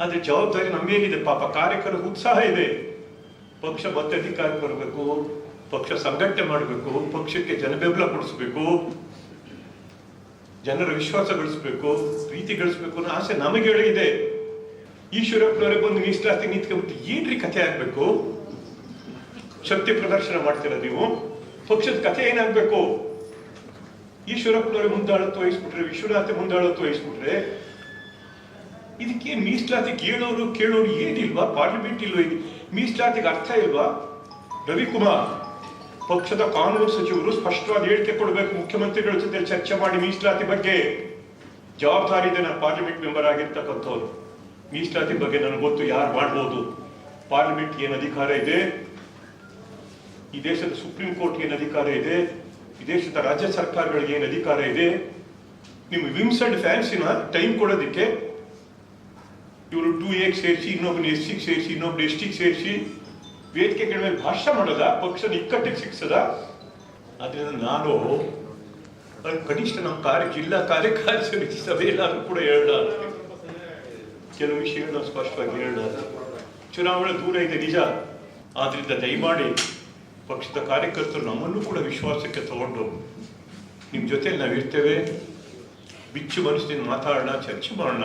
ಆದ್ರೆ ಜವಾಬ್ದಾರಿ ನಮ್ಮ ಮೇಲಿದೆ ಪಾಪ ಕಾರ್ಯಕರ್ತರ ಉತ್ಸಾಹ ಇದೆ. ಪಕ್ಷ ಮತ್ತೆ ಅಧಿಕಾರಕ್ಕೆ ಬರಬೇಕು ಪಕ್ಷ ಸಂಘಟನೆ ಮಾಡಬೇಕು, ಪಕ್ಷಕ್ಕೆ ಜನ ಬೆಂಬಲ ಕೊಡಿಸ್ಬೇಕು, ಜನರ ವಿಶ್ವಾಸ ಗಳಿಸ್ಬೇಕು, ಪ್ರೀತಿ ಗಳಿಸ್ಬೇಕು ಅನ್ನೋ ಆಸೆ ನಮಗೆ ಇದೆ. ಈಶ್ವರಪ್ಪನವರೇ ಬಂದು ಮೀಸಲಾತಿ ನಿಂತ್ಕೊಂಡ್ಬಿಟ್ಟು ಏನ್ರಿ ಕಥೆ ಆಗ್ಬೇಕು? ಶಕ್ತಿ ಪ್ರದರ್ಶನ ಮಾಡ್ತೀರಾ ನೀವು? ಪಕ್ಷದ ಕಥೆ ಏನಾಗ್ಬೇಕು? ಈಶ್ವರಪ್ಪನವರೇ ಮುಂದಾಳತ್ವ ವಹಿಸ್ಬಿಟ್ರೆ, ವಿಶ್ವನಾಥ ಮುಂದಾಳತ್ವ ವಹಿಸ್ಬಿಟ್ರೆ ಇದಕ್ಕೆ ಮೀಸಲಾತಿ ಕೇಳೋರು ಕೇಳೋರು ಏನಿಲ್ವಾ? ಪಾರ್ಲಿಮೆಂಟ್ ಇಲ್ವಾ ಇದು? ಮೀಸಲಾತಿಗೆ ಅರ್ಥ ಇಲ್ವಾ? ರವಿಕುಮಾರ್, ಪಕ್ಷದ ಕಾನೂನು ಸಚಿವರು ಸ್ಪಷ್ಟವಾದ ಹೇಳಿಕೆ ಕೊಡಬೇಕು. ಮುಖ್ಯಮಂತ್ರಿಗಳ ಜೊತೆ ಚರ್ಚೆ ಮಾಡಿ ಮೀಸಲಾತಿ ಬಗ್ಗೆ. ಜವಾಬ್ದಾರಿ ಇದೆ ನಾನು ಪಾರ್ಲಿಮೆಂಟ್ ಮೆಂಬರ್ ಆಗಿರ್ತಕ್ಕಂಥವ್ರು. ಮೀಸಲಾತಿ ಬಗ್ಗೆ ನನಗೆ ಗೊತ್ತು, ಯಾರು ಮಾಡ್ಬೋದು? ಪಾರ್ಲಿಮೆಂಟ್ ಏನು ಅಧಿಕಾರ ಇದೆ? ಈ ದೇಶದ ಸುಪ್ರೀಂ ಕೋರ್ಟ್ ಏನು ಅಧಿಕಾರ ಇದೆ? ಈ ದೇಶದ ರಾಜ್ಯ ಸರ್ಕಾರಗಳಿಗೆ ಏನು ಅಧಿಕಾರ ಇದೆ? ನಿಮ್ಮ ವಿಮ್ಸ್ ಅಂಡ್ ಫ್ಯಾನ್ಸಿನ ಟೈಮ್ ಕೊಡೋದಕ್ಕೆ ಇವರು ಟೂ ಎಕ್ ಸೇರಿಸಿ ಇನ್ನೊಬ್ಬನ ಎಸ್ ಸಿಗೆ ಸೇರಿಸಿ ಇನ್ನೊಬ್ಬನ ಎಸ್ ಟಿಗೆ ಸೇರಿಸಿ ವೇದಿಕೆಗಳ ಮೇಲೆ ಭಾಷಣ ಮಾಡೋದ? ಪಕ್ಷದ ಇಕ್ಕಟ್ಟಿಗೆ ಸಿಕ್ಸದ ಅದರಿಂದ ನಾನು ಕನಿಷ್ಠ ನಮ್ಮ ಕಾರ್ಯ, ಜಿಲ್ಲಾ ಕಾರ್ಯಕಾರಿ ಸಮಿತಿ ಸಭೆಯಲ್ಲಾದ್ರೂ ಕೂಡ ಹೇಳ ಕೆಲವು ವಿಷಯಗಳನ್ನ ಸ್ಪಷ್ಟವಾಗಿ ಹೇಳ ಚುನಾವಣೆ ದೂರ ಇದೆ ನಿಜ. ಆದ್ರಿಂದ ದಯಮಾಡಿ ಪಕ್ಷದ ಕಾರ್ಯಕರ್ತರು ನಮ್ಮನ್ನು ಕೂಡ ವಿಶ್ವಾಸಕ್ಕೆ ತಗೊಂಡು ನಿಮ್ಮ ಜೊತೆ ನಾವು ಇರ್ತೇವೆ ಬಿಚ್ಚು ಮನಸ್ಸಿನ ಮಾತಾಡೋಣ, ಚರ್ಚೆ ಮಾಡೋಣ.